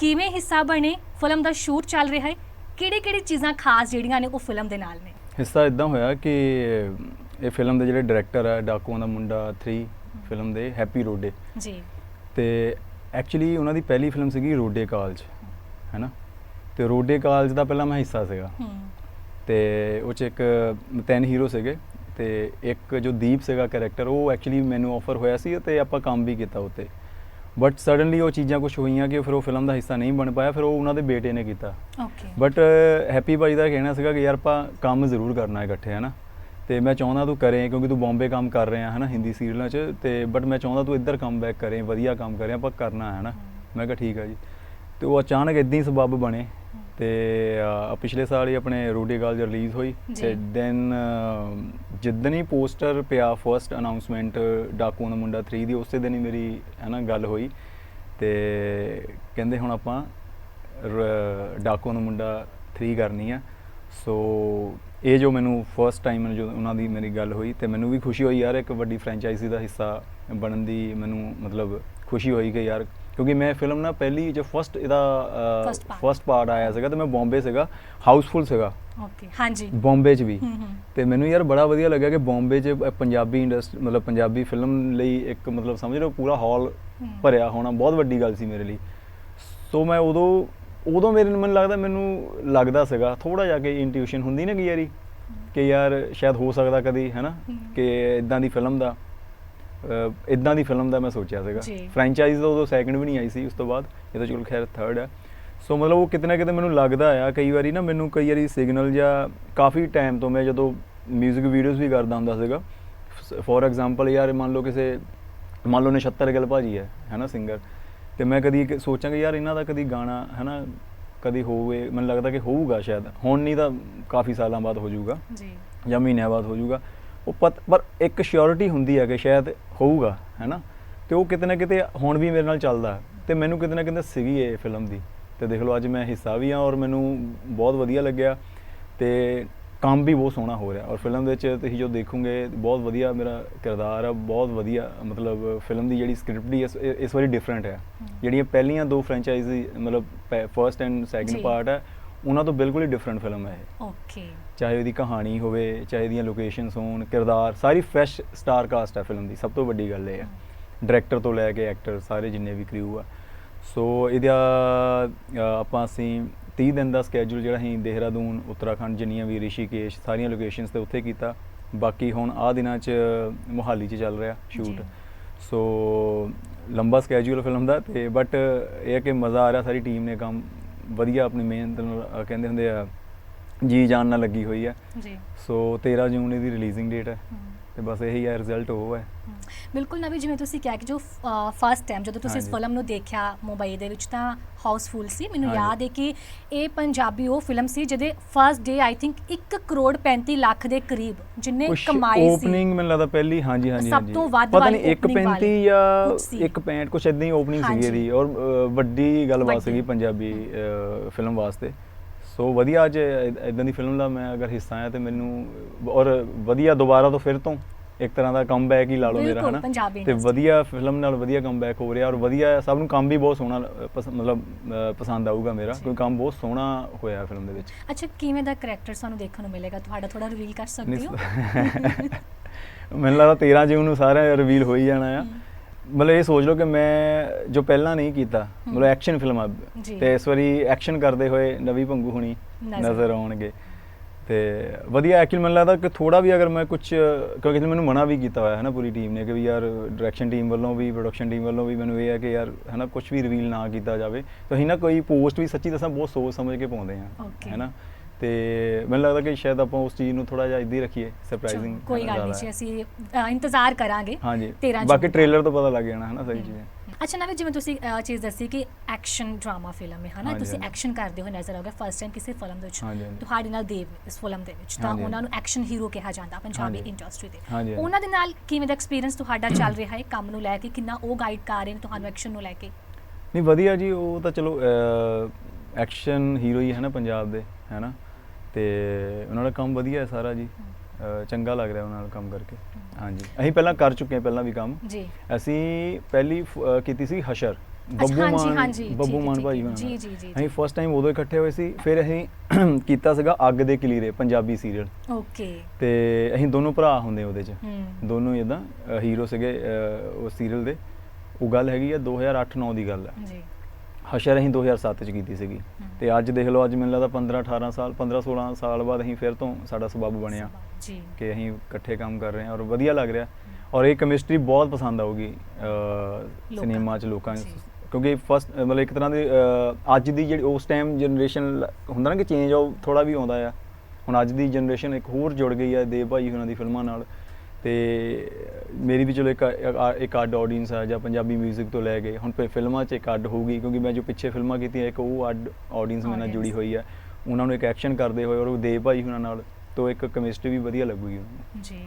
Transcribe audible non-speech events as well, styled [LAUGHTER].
ਕਿਵੇਂ ਹਿੱਸਾ ਬਣੇ ਫਿਲਮ ਦਾ ਸ਼ੂਟ ਚੱਲ ਰਿਹਾ ਹੈ ਕਿਹੜੀ ਕਿਹੜੀ ਚੀਜ਼ਾਂ ਖਾਸ ਜਿਹੜੀਆਂ ਨੇ ਉਹ ਫਿਲਮ ਦੇ ਨਾਲ ਨੇ? ਹਿੱਸਾ ਇਦਾਂ ਹੋਇਆ ਕਿ ਇਹ ਫਿਲਮ ਦੇ ਜਿਹੜੇ ਡਾਇਰੈਕਟਰ ਆ ਡਾਕੂਆਂ ਦਾ ਮੁੰਡਾ 3 ਫਿਲਮ ਦੇ ਹੈਪੀ ਰੋਡੇ। ਜੀ। ਤੇ ਐਕਚੁਅਲੀ ਉਹਨਾਂ ਦੀ ਪਹਿਲੀ ਫਿਲਮ ਸੀਗੀ ਰੋਡੇ ਕਾਲਜ ਹੈਨਾ? ਤੇ ਰੋਡੇ ਕਾਲਜ ਦਾ ਪਹਿਲਾਂ ਮੈਂ ਹਿੱਸਾ ਸੀਗਾ। ਤੇ ਉਹ ਚ ਇੱਕ ਤਿੰਨ ਹੀਰੋ ਸੀਗੇ। ਤੇ ਇੱਕ ਜੋ ਦੀਪ ਸੀਗਾ ਕੈਰੈਕਟਰ ਉਹ ਐਕਚੁਅਲੀ ਮੈਨੂੰ ਆਫਰ ਹੋਇਆ ਸੀ ਤੇ ਆਪਾਂ ਕੰਮ ਵੀ ਕੀਤਾ ਉੱਤੇ ਬਟ ਸਡਨਲੀ ਉਹ ਚੀਜ਼ਾਂ ਕੁਝ ਹੋਈਆਂ ਕਿ ਫਿਰ ਉਹ ਫਿਲਮ ਦਾ ਹਿੱਸਾ ਨਹੀਂ ਬਣ ਪਾਇਆ ਫਿਰ ਉਹ ਉਹਨਾਂ ਦੇ ਬੇਟੇ ਨੇ ਕੀਤਾ। ਓਕੇ ਬਟ ਹੈਪੀ ਭਾਈ ਦਾ ਕਹਿਣਾ ਸੀਗਾ ਕਿ ਯਾਰ ਆਪਾਂ ਕੰਮ ਜ਼ਰੂਰ ਕਰਨਾ ਹੈ ਇਕੱਠੇ ਹੈ ਨਾ ਤੇ ਮੈਂ ਚਾਹੁੰਦਾ ਤੂੰ ਕਰੇ ਕਿਉਂਕਿ ਤੂੰ ਬੰਬੇ ਕੰਮ ਕਰ ਰਿਹਾ ਹੈ ਨਾ ਹਿੰਦੀ ਸੀਰੀਅਲਾਂ 'ਚ। ਤੇ ਬਟ ਮੈਂ ਚਾਹੁੰਦਾ ਤੂੰ ਇੱਧਰ ਕੰਮ ਬੈਕ ਕਰੇ ਵਧੀਆ ਕੰਮ ਕਰੇ ਆਪਾਂ ਕਰਨਾ ਹੈ ਨਾ ਮੈਂ ਕਿਹਾ ਠੀਕ ਆ ਜੀ। ਤੇ ਉਹ ਅਚਾਨਕ ਇਦਾਂ ਹੀ ਸਬੱਬ ਬਣੇ। ਤੇ ਅ, ਪਿਛਲੇ ਸਾਲ ਹੀ ਆਪਣੇ ਰੋਡੀ ਕਾਲਜ ਰਿਲੀਜ਼ ਹੋਈ ਜੀ। ਤੇ ਦੈਨ ਜਿੱਦਣ ਹੀ ਪੋਸਟਰ ਪਿਆ ਫਰਸਟ ਅਨਾਉਂਸਮੈਂਟ ਡਾਕੂ ਦਾ ਮੁੰਡਾ 3 ਦੀ ਉਸੇ ਦਿਨ ਹੀ ਮੇਰੀ ਹੈ ਨਾ ਗੱਲ ਹੋਈ ਤੇ ਕਹਿੰਦੇ ਹੁਣ ਆਪਾਂ ਰ- ਡਾਕੂ ਦਾ ਮੁੰਡਾ 3 ਕਰਨੀ ਆ ਸੋ ਇਹ ਜੋ ਮੈਨੂੰ ਫਰਸਟ ਟਾਈਮ ਜੋ ਉਹਨਾਂ ਦੀ ਮੇਰੀ ਗੱਲ ਹੋਈ ਤੇ ਮੈਨੂੰ ਵੀ ਖੁਸ਼ੀ ਹੋਈ ਯਾਰ ਇੱਕ ਵੱਡੀ ਫਰੈਂਚਾਈਜ਼ੀ ਦਾ ਹਿੱਸਾ ਬਣਨ ਦੀ ਮੈਨੂੰ ਮਤਲਬ ਖੁਸ਼ੀ ਹੋਈ ਕਿ ਯਾਰ ਕਿਉਂਕਿ ਮੈਂ ਫਿਲਮ ਨਾ ਪਹਿਲੀ ਜੋ ਫਰਸਟ ਇਹਦਾ First part. ਫਰਸਟ ਪਾਰਟ ਆਇਆ ਸੀਗਾ ਤੇ ਮੈਂ ਬੰਬੇ ਸੀਗਾ ਹਾਊਸਫੁੱਲ ਸੀਗਾ। ਓਕੇ ਹਾਂਜੀ। ਬੰਬੇ 'ਚ ਵੀ। ਹੂੰ ਹੂੰ। ਤੇ ਮੈਨੂੰ ਯਾਰ ਬੜਾ ਵਧੀਆ ਲੱਗਿਆ ਕਿ ਬੰਬੇ 'ਚ ਅ, ਪੰਜਾਬੀ ਇੰਡਸਟਰੀ ਮਤਲਬ ਪੰਜਾਬੀ ਫਿਲਮ ਲਈ ਇੱਕ ਮਤਲਬ ਸਮਝ ਲਓ ਪੂਰਾ ਹਾਲ ਹੂੰ। ਭਰਿਆ ਹੋਣਾ ਬਹੁਤ ਵੱਡੀ ਗੱਲ ਸੀ ਮੇਰੇ ਲਈ। ਸੋ ਮੈਂ ਉਦੋਂ ਉਦੋਂ ਮੇਰੇ ਮੈਨੂੰ ਲੱਗਦਾ ਮੈਨੂੰ ਲੱਗਦਾ ਸੀਗਾ ਥੋੜਾ ਜਿਹਾ ਕਿ ਇੰਟੂਇਸ਼ਨ ਹੁੰਦੀ ਨਾ ਕਿ ਯਾਰੀ ਕਿ ਯਾਰ ਸ਼ਾਇਦ ਹੋ ਸਕਦਾ ਕਦੀ ਹੈ ਨਾ ਹੂੰ। ਕਿ ਇਦਾਂ ਦੀ ਫਿਲਮ ਦਾ। ਇਦਾਂ ਦੀ ਫਿਲਮ ਦਾ ਮੈਂ ਸੋਚਿਆ ਸੀਗਾ। ਫਰੈਂਚਾਈਜ਼ ਦਾ ਉਦੋਂ ਸੈਕੰਡ ਵੀ ਨਹੀਂ ਆਈ ਸੀ ਉਸ ਤੋਂ ਬਾਅਦ ਇਹ ਤਾਂ ਚਲੋ ਖੈਰ ਥਰਡ ਹੈ। ਸੋ ਮਤਲਬ ਉਹ ਕਿਤੇ ਨਾ ਕਿਤੇ ਮੈਨੂੰ ਲੱਗਦਾ ਆ ਕਈ ਵਾਰੀ ਨਾ ਮੈਨੂੰ ਕਈ ਵਾਰੀ ਸਿਗਨਲ ਜਾਂ ਕਾਫੀ ਟਾਈਮ ਤੋਂ ਮੈਂ ਜਦੋਂ 뮤직 ਵੀਡੀਓਜ਼ ਵੀ ਕਰਦਾ ਹੁੰਦਾ ਸੀਗਾ ਫੋਰ ਐਗਜ਼ਾਮਪਲ ਯਾਰ ਮੰਨ ਲਓ ਕਿਸੇ ਮੰਨ ਲਓ ਨਛੱਤਰ ਗਿੱਲ ਭਾਜੀ ਹੈ ਹੈਨਾ ਸਿੰਗਰ ਤੇ ਮੈਂ ਕਦੀ ਕਿ- ਸੋਚਾਂਗਾ ਯਾਰ ਇਹਨਾਂ ਦਾ ਕਦੀ ਗਾਣਾ ਹੈਨਾ ਕਦੀ ਹੋਵੇ ਮੈਨੂੰ ਲੱਗਦਾ ਕਿ ਹੋਊਗਾ ਸ਼ਾਇਦ। ਹੁਣ ਨਹੀਂ ਤਾਂ ਕਾਫੀ ਸਾਲਾਂ ਬਾਅਦ ਹੋ ਜਾਊਗਾ ਜੀ। ਜਾਂ ਮਹੀਨਿਆਂ ਬਾਅਦ ਹੋ ਜਾਊਗਾ। ਉਹ ਪਤ ਪਰ ਇੱਕ ਸ਼ੋਰਿਟੀ ਹੁੰਦੀ ਹੈ ਕਿ ਸ਼ਾਇਦ ਹੋਊਗਾ ਹੈਨਾ? ਤੇ ਉਹ ਕਿਤੇ ਨਾ ਕਿਤੇ ਹੁਣ ਵੀ ਮੇਰੇ ਨਾਲ ਚੱਲਦਾ। ਤੇ ਮੈਨੂੰ ਕਿਤੇ ਨਾ ਕਿਤੇ ਸੀਗੀ ਇਹ ਫਿਲਮ ਦੀ। ਤੇ ਦੇਖ ਲਓ ਅੱਜ ਮੈਂ ਹਿੱਸਾ ਵੀ ਹਾਂ ਔਰ ਮੈਨੂੰ ਬਹੁਤ ਵਧੀਆ ਲੱਗਿਆ। ਤੇ ਕੰਮ ਵੀ ਬਹੁਤ ਸੋਹਣਾ ਹੋ ਰਿਹਾ। ਔਰ ਫਿਲਮ ਦੇ ਵਿੱਚ ਤੁਸੀਂ ਜੋ ਦੇਖੋਗੇ ਬਹੁਤ ਵਧੀਆ ਮੇਰਾ ਕਿਰਦਾਰ ਆ ਬਹੁਤ ਵਧੀਆ ਮਤਲਬ ਫਿਲਮ ਦੀ ਜਿਹੜੀ ਸਕ੍ਰਿਪਟ ਦੀ ਇਸ ਵਾਰੀ ਡਿਫਰੈਂਟ ਹੈ। ਜਿਹੜੀਆਂ ਪਹਿਲੀਆਂ ਦੋ ਫਰੈਂਚਾਈਜ਼ੀ ਮਤਲਬ ਫਰਸਟ ਐਂਡ। ਸੈਕੰਡ ਪਾਰਟ ਹੈ ਉਹਨਾਂ ਤੋਂ ਬਿਲਕੁਲ ਹੀ ਡਿਫਰੈਂਟ ਫਿਲਮ ਹੈ ਇਹ। ਓਕੇ ਚਾਹੇ ਉਹਦੀ ਕਹਾਣੀ ਹੋਵੇ ਚਾਹੇ ਇਹਦੀਆਂ ਲੋਕੇਸ਼ਨਸ ਹੋਣ ਕਿਰਦਾਰ ਸਾਰੀ ਫਰੈਸ਼ ਸਟਾਰ ਕਾਸਟ ਹੈ ਫਿਲਮ ਦੀ ਸਭ ਤੋਂ ਵੱਡੀ ਗੱਲ ਇਹ ਹੈ। ਡਾਇਰੈਕਟਰ ਤੋਂ ਲੈ ਕੇ ਐਕਟਰ ਸਾਰੇ ਜਿੰਨੇ ਵੀ ਕ੍ਰਿਊ ਆ। ਸੋ ਇਹਦਾ ਆਪਾਂ ਅਸੀਂ 30 ਦਿਨ ਦਾ ਸਕੇਜੂਲ ਜਿਹੜਾ ਅਸੀਂ ਦੇਹਰਾਦੂਨ ਉੱਤਰਾਖੰਡ ਜਿੰਨੀਆਂ ਵੀ ਰਿਸ਼ੀਕੇਸ਼ ਸਾਰੀਆਂ ਲੋਕੇਸ਼ਨਸ ਤੇ ਉੱਥੇ ਕੀਤਾ। ਬਾਕੀ ਹੁਣ ਆ ਦਿਨਾਂ 'ਚ ਮੋਹਾਲੀ 'ਚ ਚੱਲ ਰਿਹਾ। ਸ਼ੂਟ ਸੋ ਲੰਬਾ ਸਕੇਜੂਲ ਫਿਲਮ ਦਾ ਤੇ ਬਟ ਇਹ ਹੈ ਕਿ ਮਜ਼ਾ ਆ ਰਿਹਾ ਸਾਰੀ ਟੀਮ ਨੇ ਕੰਮ ਵਧੀਆ ਆਪਣੀ ਮਿਹਨਤ ਨਾਲ ਅ, ਕਹਿੰਦੇ ਹੁੰਦੇ ਆ ਜੀ ਜਾਨ ਨਾਲ ਲੱਗੀ ਹੋਈ ਹੈ ਜੀ। ਸੋ 13 ਜੂਨ ਇਹਦੀ ਰਿਲੀਜ਼ਿੰਗ ਡੇਟ ਹੈ ਹੂੰ। ਤੇ ਬਸ ਇਹੀ ਹੈ ਰਿਜ਼ਲਟ ਉਹ ਹੈ ਬਿਲਕੁਲ ਨਵੀ ਜਿਵੇਂ ਤੁਸੀਂ ਕਿਹਾ ਕਿ ਜੋ ਫਸਟ ਟਾਈਮ ਜਦੋਂ ਤੁਸੀਂ ਇਸ। ਫਿਲਮ ਨੂੰ ਦੇਖਿਆ ਮੁੰਬਈ ਦੇ ਵਿੱਚ ਤਾਂ ਹਾਊਸਫੁੱਲ ਸੀ ਮੈਨੂੰ। ਯਾਦ ਹੈ ਕਿ ਇਹ ਪੰਜਾਬੀ ਉਹ ਫਿਲਮ ਸੀ ਜਿਹਦੇ first day I think 1 crore 35 lakh ਦੇ ਕਰੀਬ ਜਿੰਨੇ ਕਮਾਈ ਸੀ ਓਪਨਿੰਗ ਮੈਨੂੰ ਲੱਗਦਾ ਪਹਿਲੀ ਹਾਂਜੀ ਹਾਂਜੀ ਸਭ ਤੋਂ ਵੱਧ ਪਤਾ ਨਹੀਂ opening 1.35 ਵਾਲੀ ਜਾਂ ਕੁਛ ਸੀ। 1.65 ਕੁਛ ਇਦਾਂ ਹੀ ਓਪਨਿੰਗ ਸੀਗੀ। ਇਹਦੀ ਔਰ ਵੱਡੀ ਗੱਲਬਾਤ। ਸੀਗੀ ਪੰਜਾਬੀ ਫਿਲਮ ਵਾਸਤੇ ਸੋ ਵਧੀਆ ਅੱਜ ਇਦਾਂ ਦੀ ਫਿਲਮ ਦਾ ਮੈਂ ਅਗਰ ਹਿੱਸਾ ਆ ਤੇ ਮੈਨੂੰ ਔਰ ਵਧੀਆ ਦੁਬਾਰਾ ਤੋਂ ਫਿਰ ਤੋਂ ਇੱਕ ਤਰ੍ਹਾਂ ਦਾ ਕਮਬੈਕ ਹੀ ਲਾ ਲਓ ਮੇਰਾ ਹਨਾ? ਤੇ। ਵਧੀਆ ਫਿਲਮ ਨਾਲ ਵਧੀਆ ਕਮਬੈਕ ਹੋ ਰਿਹਾ ਔਰ ਵਧੀਆ ਸਭ ਨੂੰ ਕੰਮ ਵੀ ਬਹੁਤ ਸੋਹਣਾ ਮਤਲਬ ਪਸੰਦ ਆਊਗਾ ਮੇਰਾ। ਕਿਉਂਕਿ ਕੰਮ ਬਹੁਤ ਸੋਹਣਾ ਹੋਇਆ ਫਿਲਮ ਦੇ ਵਿੱਚ। ਅੱਛਾ ਕਿਵੇਂ ਦਾ ਕੈਰੈਕਟਰ ਸਾਨੂੰ ਦੇਖਣ ਨੂੰ ਮਿਲੇਗਾ? ਤੁਹਾਡਾ ਥੋੜਾ ਰਿਵੀਲ ਕਰ ਸਕਦੇ ਹੋ? [LAUGHS] ਮੈਨੂੰ ਲੱਗਦਾ 13 ਜੂਨ ਨੂੰ ਸਾਰਾ ਰਿਵੀਲ ਹੋ ਹੀ ਜਾਣਾ ਆ। ਮਤਲਬ ਇਹ ਸੋਚ ਲਓ ਕਿ ਮੈਂ ਜੋ ਪਹਿਲਾਂ ਨਹੀਂ ਕੀਤਾ। ਮਤਲਬ ਐਕਸ਼ਨ ਫਿਲਮਾਂ ਜੀ। ਤੇ ਇਸ ਵਾਰੀ ਐਕਸ਼ਨ ਕਰਦੇ ਹੋਏ ਨਵੀ ਭੰਗੂ ਹੁਣੀ ਨਜ਼ਰ ਨਜ਼ਰ ਆਉਣਗੇ ਤੇ ਵਧੀਆ ਐਕਚੁਅਲੀ ਮੈਨੂੰ ਲੱਗਦਾ ਕਿ ਥੋੜਾ ਵੀ ਅਗਰ ਮੈਂ ਕੁਝ ਕਿਉਂਕਿ ਮੈਨੂੰ ਮਨਾ ਵੀ ਕੀਤਾ ਹੋਇਆ ਹੈ ਨਾ ਪੂਰੀ ਟੀਮ ਨੇ ਕਿ ਵੀ ਯਾਰ ਡਾਇਰੈਕਸ਼ਨ ਟੀਮ ਵੱਲੋਂ ਵੀ ਪ੍ਰੋਡਕਸ਼ਨ ਟੀਮ ਵੱਲੋਂ ਵੀ ਮੈਨੂੰ ਇਹ ਹੈ ਕਿ ਯਾਰ ਹੈ ਨਾ ਕੁਝ ਵੀ ਰਿਵੀਲ ਨਾ ਕੀਤਾ ਜਾਵੇ ਤਾਂ ਅਸੀਂ ਨਾ ਕੋਈ ਪੋਸਟ ਵੀ ਸੱਚੀ ਦੱਸਾਂ ਬਹੁਤ ਸੋਚ ਸਮਝ ਕੇ ਪਾਉਂਦੇ ਆ Okay. ਹੈ ਨਾ ਤੇ ਮੈਨੂੰ ਲੱਗਦਾ ਕਿ ਸ਼ਾਇਦ ਆਪਾਂ ਉਸ ਚੀਜ਼ ਨੂੰ ਥੋੜਾ ਜਿਹਾ ਇੱਦਾਂ ਹੀ ਰੱਖੀਏ ਸਰਪ੍ਰਾਈਜ਼ਿੰਗ ਕੋਈ ਗੱਲ ਨਹੀਂ ਜੀ ਅਸੀਂ ਅ, ਇੰਤਜ਼ਾਰ ਕਰਾਂਗੇ ਹਾਂਜੀ 13 ਬਾਕੀ ਟ੍ਰੇਲਰ ਤੋਂ ਪਤਾ ਲੱਗ ਜਾਣਾ ਹੈ ਨਾ ਸਾਰੀ ਹਮ। ਚੀਜ਼ਾਂ ਅੱਛਾ ਨਵੀ ਜਿਵੇਂ ਤੁਸੀਂ ਅ, ਚੀਜ਼ ਦੱਸੀ ਕਿ ਐਕਸ਼ਨ ਡਰਾਮਾ ਫਿਲਮ ਹੈ ਹਨਾ ਹਾਂਜੀ, ਤੁਸੀਂ ਹਾਂਜੀ। ਐਕਸ਼ਨ ਕਰਦੇ ਹੋਏ ਨਜ਼ਰ ਆਓਗੇ ਫਸਟ ਟਾਈਮ ਕਿਸੇ ਫਿਲਮ ਦੇ ਵਿੱਚ ਹਾਂਜੀ, ਹਾਂਜੀ। ਤੁਹਾਡੇ ਨਾਲ ਦੇਵ ਇਸ ਫਿਲਮ ਦੇ ਵਿੱਚ ਤਾਂ ਹਾਂਜੀ, ਉਹਨਾਂ ਨੂੰ ਐਕਸ਼ਨ ਹੀਰੋ ਕਿਹਾ ਜਾਂਦਾ ਪੰਜਾਬੀ ਹਾਂਜੀ। ਇੰਡਸਟਰੀ ਦੇ ਹਾਂਜੀ। ਉਹਨਾਂ ਦੇ ਨਾਲ ਕਿਵੇਂ ਦਾ ਐਕਸਪੀਰੀਅੰਸ ਤੁਹਾਡਾ ਚੱਲ ਰਿਹਾ ਹੈ ਕੰਮ ਨੂੰ ਲੈ ਕੇ ਕਿੰਨਾ ਉਹ ਗਾਈਡ ਕਰ ਰਹੇ ਨੇ ਤੁਹਾਨੂੰ ਐਕਸ਼ਨ ਨੂੰ ਲੈ ਕੇ ਨਹੀਂ ਵਧੀਆ ਜੀ ਉਹ ਤਾਂ ਚਲੋ ਐਕਸ਼ਨ ਹੀਰੋ ਹੀ ਹੈ ਨਾ ਪੰਜਾਬ ਦੇ ਹੈ ਨਾ ਤੇ ਉਹਨਾਂ ਦਾ ਕੰਮ ਵਧੀਆ ਹੈ ਸਾਰਾ ਜੀ। ਚੰਗਾ ਲੱਗ ਰਿਹਾ ਉਹਨਾਂ ਨਾਲ ਕੰਮ ਕਰਕੇ। ਹਾਂਜੀ। ਅਸੀਂ ਪਹਿਲਾਂ ਕਰ ਚੁੱਕੇ ਹਾਂ ਪਹਿਲਾਂ ਵੀ ਕੰਮ। ਜੀ। ਅਸੀਂ ਪਹਿਲੀ ਕੀਤੀ ਸੀ ਹਸ਼ਰ। ਬੱਬੂ ਮਾਨ ਬੱਬੂ ਮਾਨ ਭਾਈ ਜੀ। ਜੀ, ਜੀ, ਅਸੀਂ ਫਸਟ ਟਾਈਮ ਉਦੋਂ ਇਕੱਠੇ ਹੋਏ ਸੀ। ਫਿਰ ਅਸੀਂ [CLEARS THROAT] ਕੀਤਾ ਸੀਗਾ ਅੱਗ ਦੇ ਕਲੀਰੇ ਪੰਜਾਬੀ ਸੀਰੀਅਲ ਓਕੇ ਤੇ ਅਸੀਂ ਦੋਨੋਂ ਭਰਾ ਹੁੰਦੇ ਉਹਦੇ 'ਚ। ਦੋਨੋਂ ਇਦਾਂ ਹੀਰੋ ਸੀਗੇ ਉਹ ਸੀਰੀਅਲ ਦੇ। ਉਹ ਗੱਲ ਹੈਗੀ ਆ 2008-9 ਦੀ ਗੱਲ ਹੈ ਜੀ। ਹਸ਼ਰ ਅਸੀਂ 2007 ਚ ਕੀਤੀ ਸੀਗੀ। ਤੇ ਅੱਜ ਦੇਖ ਲਓ ਅੱਜ ਮੈਨੂੰ ਲੱਗਦਾ 15 18 ਸਾਲ 15 16 ਸਾਲ ਬਾਅਦ ਅਸੀਂ ਫਿਰ ਤੋਂ ਸਾਡਾ ਸਬੱਬ ਬਣਿਆ। ਜੀ। ਕਿ ਅਸੀਂ ਇਕੱਠੇ ਕੰਮ ਕਰ ਰਹੇ ਹਾਂ ਔਰ ਵਧੀਆ ਲੱਗ ਰਿਹਾ। ਔਰ ਇਹ ਕੈਮਿਸਟਰੀ ਬਹੁਤ ਪਸੰਦ ਆਊਗੀ ਸਿਨੇਮਾ 'ਚ ਲੋਕਾਂ ਨੂੰ। ਕਿਉਂਕਿ ਫਸਟ ਮਤਲਬ ਇੱਕ ਤਰ੍ਹਾਂ ਦੀ ਅੱਜ ਦੀ ਜਿਹੜੀ ਉਸ ਟਾਈਮ ਜਨਰੇਸ਼ਨ ਹੁੰਦਾ ਨਾ ਕਿ ਚੇਂਜ ਉਹ ਥੋੜਾ ਵੀ ਆਉਂਦਾ ਆ। ਹੁਣ ਅੱਜ ਦੀ ਜਨਰੇਸ਼ਨ ਇੱਕ ਹੋਰ ਜੁੜ ਗਈ ਹੈ ਦੇਵ ਭਾਈ ਉਹਨਾਂ ਦੀ ਫਿਲਮਾਂ ਨਾਲ। ਤੇ ਮੇਰੀ ਵੀ ਚਲੋ ਇੱਕ ਇੱਕ ਅੱਡ ਆਡੀਅנס ਆ ਜਾਂ ਪੰਜਾਬੀ 뮤직 ਤੋਂ ਲੈ ਕੇ। ਹੁਣ ਫਿਲਮਾਂ 'ਚ ਇੱਕ ਅੱਡ ਹੋਊਗੀ ਕਿਉਂਕਿ ਮੈਂ ਜੋ ਪਿੱਛੇ ਫਿਲਮਾਂ ਕੀਤੀਆਂ ਇੱਕ ਉਹ ਅੱਡ ਆਡੀਅנס ਮੇਰੇ ਨਾਲ ਜੁੜੀ ਹੋਈ ਹੈ ਉਹਨਾਂ ਨੂੰ ਇੱਕ ਐਕਸ਼ਨ ਕਰਦੇ ਹੋਏ ਔਰ ਉਹ ਦੇਵ ਭਾਈ ਉਹਨਾਂ ਨਾਲ ਤੋਂ ਇੱਕ ਕੈਮਿਸਟਰੀ ਵੀ ਵਧੀਆ ਲੱਗੂਗੀ। ਉਹਨਾਂ ਨੂੰ ਜੀ।